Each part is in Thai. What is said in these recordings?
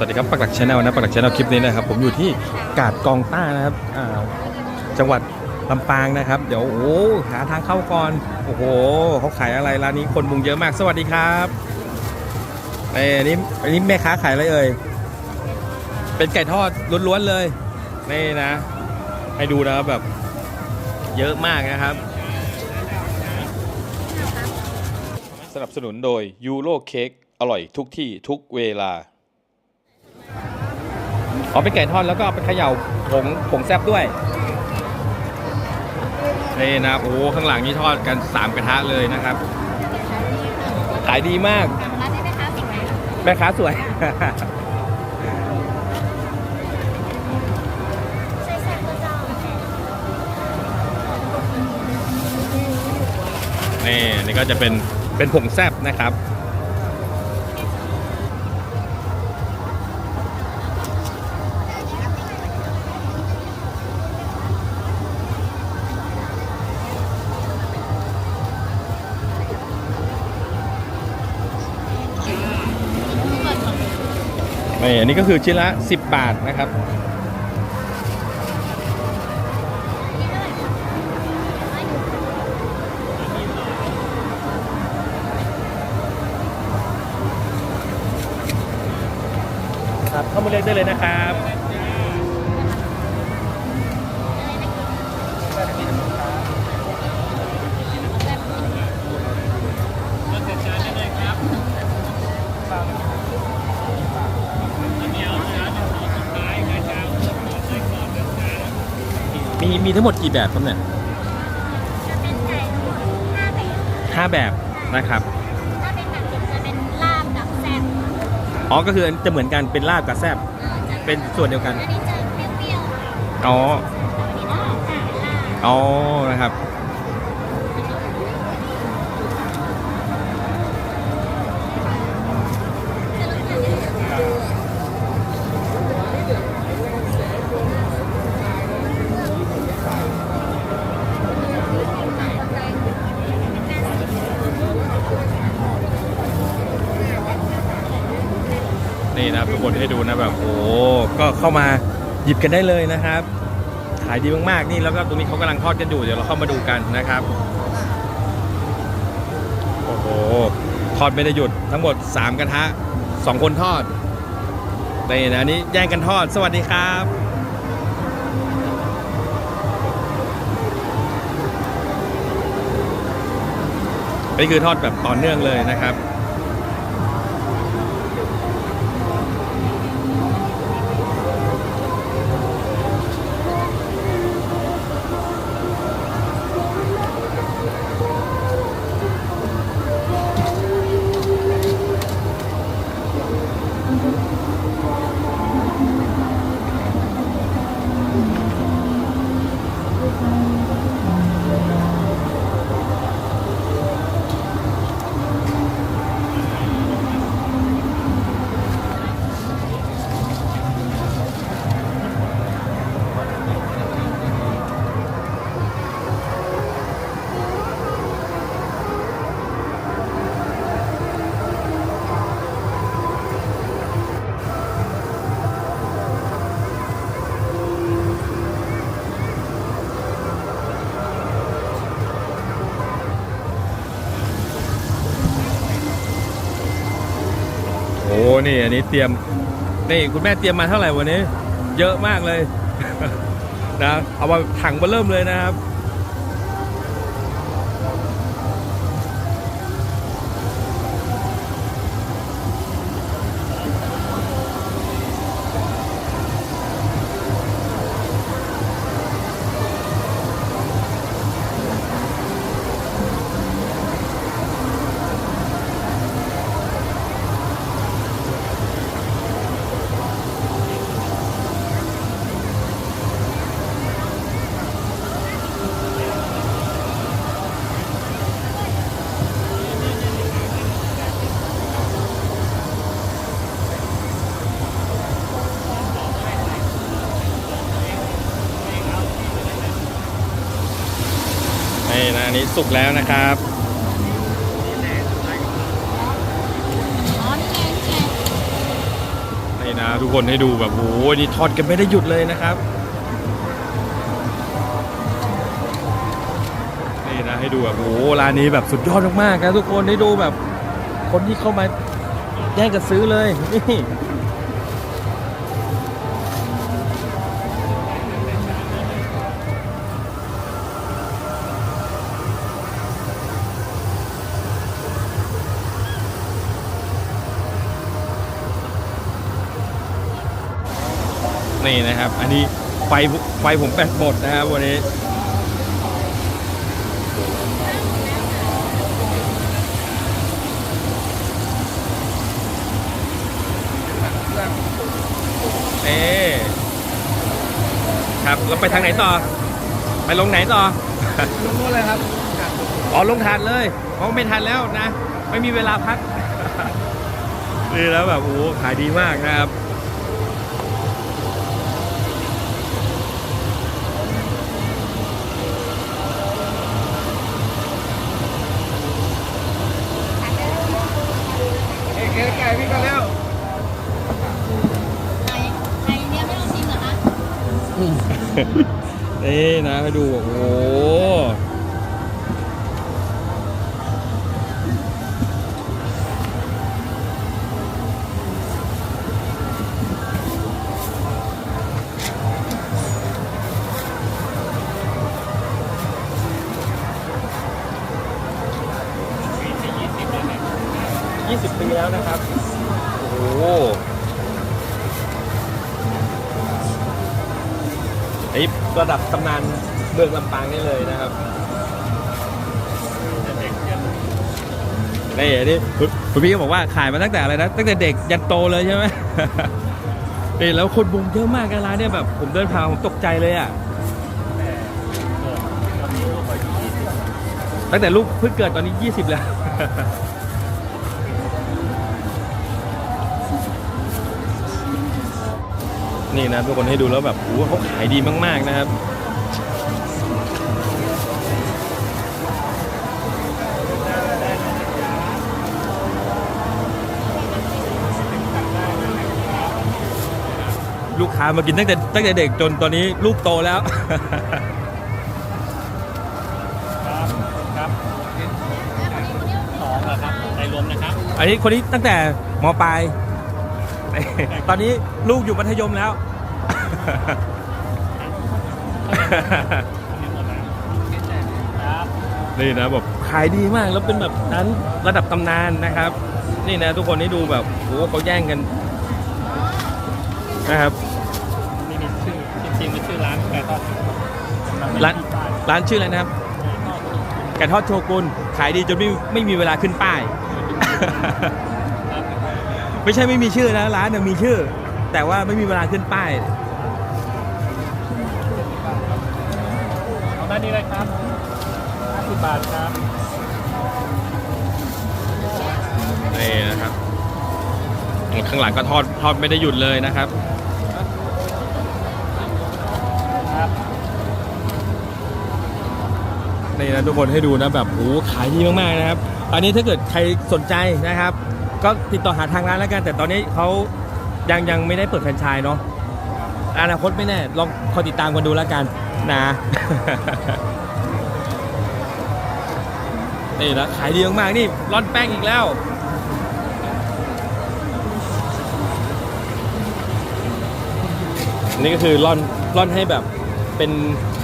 สวัสดีครับปักหลักชาแนลนะปักหลักชาแนลคลิปนี้นะครับ ผมอยู่ที่กาดกองต้านะครับจังหวัดลำปางนะครับ เดี๋ยวโอ้หาทางเข้าก่อนโอ้โหเขาขายอะไรร้านนี้คนมุงเยอะมากสวัสดีครับเอ้ยอันนี้อันนี้แม่ค้าขายอะไรเอ่ยเป็นไก่ทอดล้วนๆเลยนี่นะ ให้ดูนะครับแบบ เยอะมากนะครับ สนับสนุนโดยยูโรเค้กอร่อยทุกที่ทุกเวลา อ๋อเป็นไก่ทอดแล้วก็เอาไปเขย่าผงผงแซบด้วยนี่นะโอ้โหข้างหลังนี่ทอดกัน 3 กระทะเลยนะครับ ขายดีมากร้านนี้ไหมคะสวยแม่ค้าสวยใช่ใช่ก็เจ้านี่นี่ก็จะเป็นเป็นผงแซบนะครับ นี่อันนี้ก็คือชิ้นละ 10 บาทนะครับครับเข้ามาเลือกได้เลยนะครับ มีมีทั้งหมดกี่แบบครับเนี่ยจะเป็นไก่ห้าแบบห้าแบบนะครับ ถ้าเป็นแบบดิบจะเป็นลาบกับแซ่บอ๋อ ก็คือจะเหมือนกันเป็นลาบกับแซบเออจะเป็นส่วนเดียวกัน อันนี้จะเปรี้ยวๆอ๋อ อันนี้ลาบค่ะลาบ อ๋อ นะครับนี่ ทุกคนให้ดูนะแบบโอ้ก็เข้ามาหยิบกันได้เลยนะครับขายดีมากๆนี่แล้วก็ตรงนี้เขากำลังทอดกันอยู่เดี๋ยวเราเข้ามาดูกันนะครับโอ้โหทอดไม่ได้หยุดทั้งหมด 3 กระทะ 2 คนทอดนี่นะนนี้แย่งกันทอดสวัสดีครับนี่คือทอดแบบต่อเนื่องเลยนะครับ นี่อันนี้เตรียมนี่คุณแม่เตรียมมาเท่าไหร่วันนี้ เยอะมากเลย นะเอามาถังมาเริ่มเลยนะครับ สุกแล้วนะครับนี่นะทุกคนให้ดูแบบโอ้โหนี่ทอดกันไม่ได้หยุดเลยนะครับนี่นะให้ดูแบบโอ้โหร้านนี้แบบสุดยอดมากๆครับทุกคนให้ดูแบบคนที่เข้ามาแย่งกันซื้อเลยนี่ นี่นะครับ อันนี้ไฟไฟผมแบตหมดนะครับวันนี้เอ๊ครับเราไปทางไหนต่อ ไปลงไหนต่อลงโน้นเลยครับอ๋อลงทานเลยเพราะไม่ทันแล้วนะ ไม่มีเวลาพักนี่แล้วแบบโอ้โหขายดีมากนะครับ นี่นะให้ดู โอ้โหยี่สิบปีแล้วนะครับ โอ้โห ระดับตำนานเมืองลำปางนี่เลยนะครับนี่อันนี่คุณคุณพี่ก็บอกว่าขายมาตั้งแต่อะไรนะตั้งแต่เด็กยันโตเลยใช่ไหม นี่แล้วคนบุงเยอะมากกันร้านเนี่ยแบบผมเดินผ่านผมตกใจเลยอะตั้งแต่ลูกเพิ่งเกิดตอนนี้ 20 แล้ว นี่นะทุกคนให้ดูแล้วแบบโอ้เขาขายดีมาก ๆ นะครับลูกค้ามากินตั้งแต่ตั้งแต่เด็กจนตอนนี้ลูกโตแล้ว ครับสองเหรอครับใจรวมนะครับ อันนี้คนนี้ตั้งแต่มปลาย ตอนนี้ลูกอยู่มัธยมแล้วครับนี่นะแบบขายดีมากแล้วเป็นแบบร้านระดับตำนานนะครับ นี่นะทุกคนให้ดูแบบโอ้โหเขาแย่งกันนะครับนี่มีชื่อจริงๆมันชื่อร้านไก่ทอดร้านร้านชื่ออะไรนะครับไก่ทอดโชกุนขายดีจนไม่ไม่มีเวลาขึ้นป้าย ไม่ใช่ไม่มีชื่อนะร้านเนี่ยมีชื่อ แต่ว่าไม่มีเวลาขึ้นป้ายเอาด้านนี้เลยครับ50บาทครับนี่นะครับข้างหลังก็ทอดทอดไม่ได้หยุดเลยนะครับครับนี่นะทุกคนให้ดูนะแบบโอ้โหขายดีมากๆนะครับตอนนี้ถ้าเกิดใครสนใจนะครับ ก็ติดต่อหาทางร้านแล้วกัน แต่ตอนนี้เขายังยังไม่ได้เปิดแฟรนไชส์เนาะอนาคตไม่แน่ลองคอยติดตามกันดูแล้วกันนะนี่นะขายดีมากๆนี่ร่อนแป้งอีกแล้วนี่ก็คือร่อนร่อนให้แบบเป็น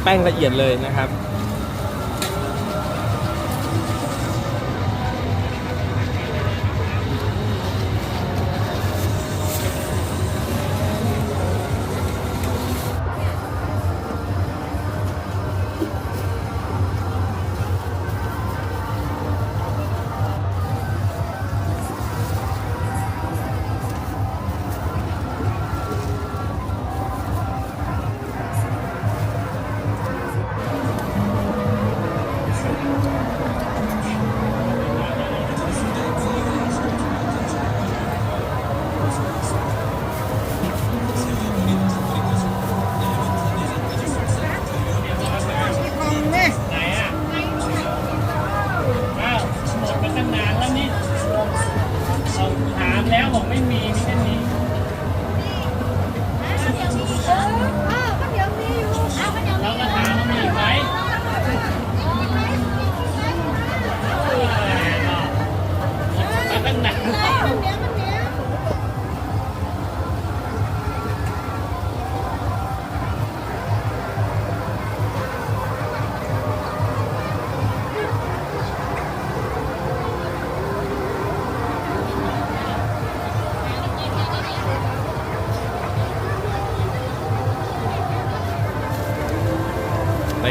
แป้งละเอียดเลยนะครับ แล้วบอกไม่มีไม่มี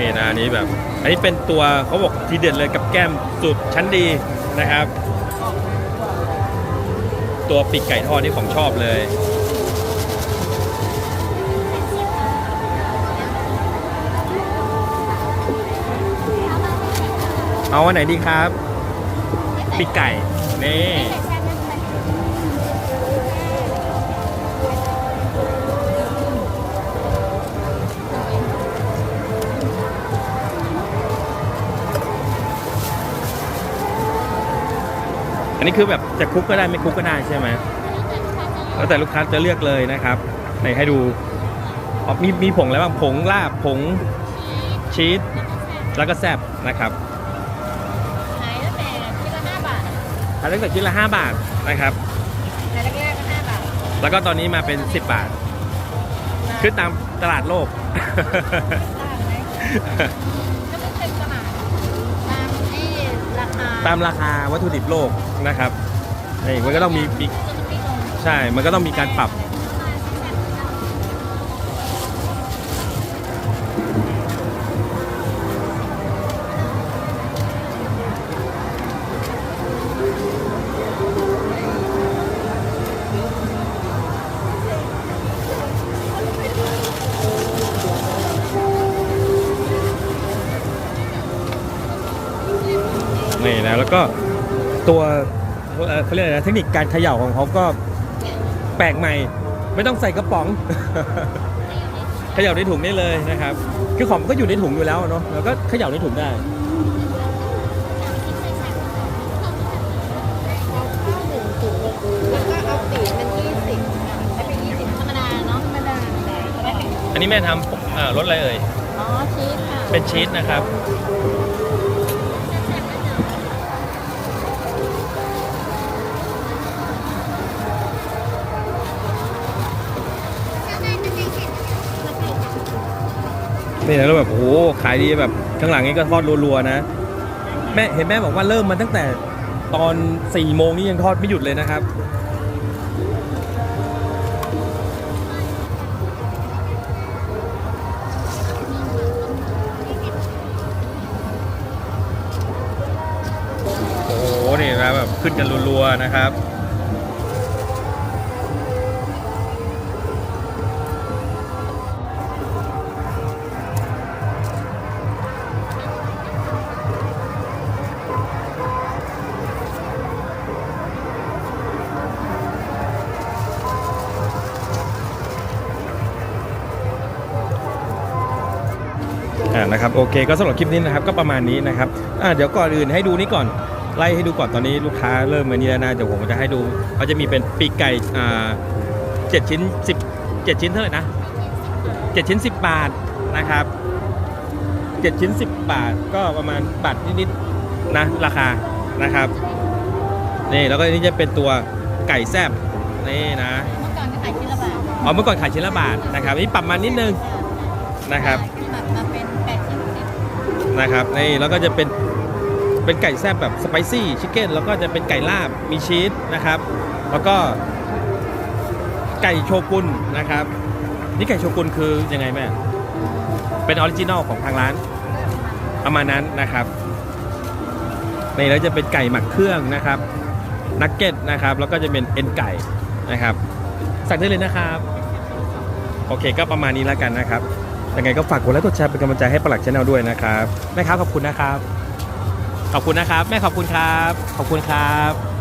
นี่นะอันนี้แบบ อันนี้เป็นตัวเขาบอกทีเด็ดเลยกับแก้มสุดชั้นดีนะครับ ตัวปีกไก่ทอดนี่ของชอบเลยเอาอันไหนดีครับปีกไก่นี่ นนี้คือแบบจะคลุกก็ได้ไม่คลุกก็ได้ใช่ไหมแล้วแต่ลูกค้าจะเลือกเลยนะครับในให้ดูอ๋อมีมีผงอะไรบ้างผงลาบผงชีสแล้วก็แซบนะครับขายตั้งแต่ชิ้นละห้าบาทอะขายตั้งแต่ชิ้นละ5บาทนะครับขายแรกๆก็ห้าบาท แล้วก็ตอนนี้มาเป็น10บาท คือตามตลาดโลก ตามราคาวัตถุดิบโลกนะครับนี่มันก็ต้องมีมีจะไม่ลงใช่ มันก็ต้องมีการปรับ ก็ตัวเอ่อเขาเรียกอะไรนะเทคนิคการเขย่าของเขาก็แปลกใหม่ ไม่ต้องใส่กระป๋อง เขย่าในถุงได้เลยนะครับ คือของมันก็อยู่ในถุงอยู่แล้วเนาะแล้วก็เขย่าในถุงได้ แล้วก็เอาสีเป็นยี่สิบให้เป็นยี่สิบธรรมดาเนาะธรรมดาจะได้เป็นอันนี้แม่ทำอ่ารสอะไรเอ่ย อ๋อชีสค่ะ เป็นชีสนะครับ นี่นะแล้วแบบโอ้โหขายดีแบบข้างหลังนี้ก็ทอดรัวๆนะ แม่เห็นแม่บอกว่าเริ่มมาตั้งแต่ตอน4ี่โมงนี่ยังทอดไม่หยุดเลยนะครับ โอ้โหนี่นะแบบขึ้นกันรัวๆนะครับ นะครับโอเคก็สำหรับคลิปนี้นะครับก็ประมาณนี้นะครับอ่าเดี๋ยวก่อนอื่นให้ดูนี่ก่อนไล่ให้ดูก่อนตอนนี้ลูกค้าเริ่มมานี่แล้วนะเดี๋ยวผมจะให้ดูเขาจะมีเป็นปีกไก่อ่าเจ็ดชิ้นสิบเจ็ดชิ้นเท่าไหร่นะเจ็ดชิ้นสิบบาทนะครับเจ็ดชิ้นสิบบาทก็ประมาณบาทนิดๆนะราคานะครับนี่แล้วก็อันนี้จะเป็นตัวไก่แซบนี่นะเมื่อก่อนก็ขายชิ้นละบาทอ๋อเมื่อก่อนขายชิ้นละบาทนะครับอันนี่ปรับมานิดนึงนะครับ นะครับนี่แล้วก็จะเป็นเป็นไก่แซ่บแบบสไปซี่ชิคเก้นแล้วก็จะเป็นไก่ลาบมีชีสนะครับ แล้วก็ไก่โชกุนนะครับ นี่ไก่โชกุนคือยังไงแม่เป็นออริจินอลของทางร้านประมาณนั้นนะครับนี่แล้วจะเป็นไก่หมักเครื่องนะครับนักเก็ตนะครับแล้วก็จะเป็นเอ็นไก่นะครับสั่งได้เลยนะครับ โอเคก็ประมาณนี้แล้วกันนะครับ ยังไงก็ฝากกดไลค์กดแชร์เป็นกำลังใจให้ปลักชาแนลด้วยนะครับแม่ครับขอบคุณนะครับ ขอบคุณนะครับ แม่ขอบคุณครับ ขอบคุณครับ